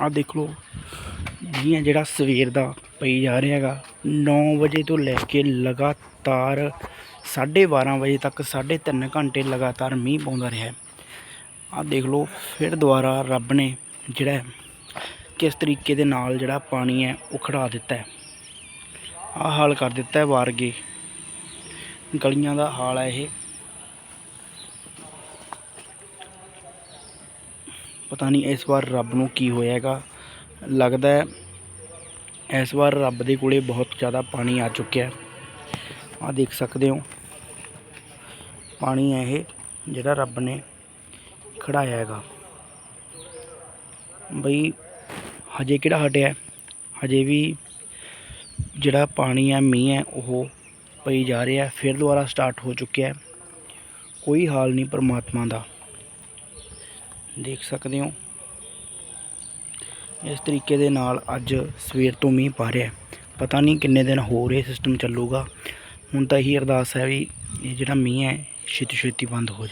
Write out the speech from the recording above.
ਆਹ ਦੇਖ ਲਓ। ਮੀਂਹ ਜਿਹੜਾ ਸਵੇਰ ਦਾ ਪਈ ਜਾ ਰਿਹਾ ਹੈਗਾ 9 ਵਜੇ ਤੋਂ ਲੈ ਕੇ ਲਗਾਤਾਰ 12:30 ਵਜੇ ਤੱਕ 3.5 ਘੰਟੇ ਲਗਾਤਾਰ ਮੀਂਹ ਪਾਉਂਦਾ ਰਿਹਾ ਆਹ ਦੇਖ ਲਓ, ਫਿਰ ਦੁਬਾਰਾ ਰੱਬ ਨੇ ਜਿਹੜਾ ਕਿਸ ਤਰੀਕੇ ਦੇ ਨਾਲ ਜਿਹੜਾ ਪਾਣੀ ਹੈ, ਉਹ ਖੜਾ ਦਿੱਤਾ ਹੈ। ਆਹ ਹਾਲ ਕਰ ਦਿੱਤਾ ਹੈ ਵਾਰਗੇ। ਗਲੀਆਂ ਦਾ ਹਾਲ ਹੈ ਇਹ। ਪਤਾ ਨਹੀਂ ਇਸ ਵਾਰ ਰੱਬ ਨੂੰ ਕੀ ਹੋਇਆ ਹੈਗਾ ਲੱਗਦਾ ਇਸ ਵਾਰ ਰੱਬ ਦੇ ਕੋਲੇ ਬਹੁਤ ਜ਼ਿਆਦਾ ਪਾਣੀ ਆ ਚੁੱਕਿਆ ਆ ਦੇਖ ਸਕਦੇ ਹੋ। ਪਾਣੀ ਹੈ ਇਹ ਜਿਹੜਾ ਰੱਬ ਨੇ ਖੜਾਇਆ ਹੈਗਾ। ਬਈ ਹਜੇ ਕਿਹੜਾ ਹਟਿਆ ਹਜੇ ਵੀ ਜਿਹੜਾ ਪਾਣੀ ਹੈ, ਮੀਂਹ ਹੈ, ਉਹ ਪਈ ਜਾ ਰਿਹਾ ਫਿਰ ਦੁਬਾਰਾ ਸਟਾਰਟ ਹੋ ਚੁੱਕਿਆ ਕੋਈ ਹਾਲ ਨਹੀਂ ਪਰਮਾਤਮਾ ਦਾ। ਦੇਖ ਸਕਦੇ ਹੋ। ਇਸ ਤਰੀਕੇ ਦੇ ਨਾਲ ਅੱਜ ਸਵੇਰ ਤੋਂ ਮੀਂਹ ਪਾ ਰਿਹਾ ਪਤਾ ਨਹੀਂ ਕਿੰਨੇ ਦਿਨ ਹੋਰ ਇਹ ਸਿਸਟਮ ਚੱਲੂਗਾ। ਹੁਣ ਤਾਂ ਇਹੀ ਅਰਦਾਸ ਹੈ ਵੀ ਇਹ ਜਿਹੜਾ ਮੀਂਹ ਹੈ ਛੇਤੀ ਛੇਤੀ ਬੰਦ ਹੋ ਜਾਏ।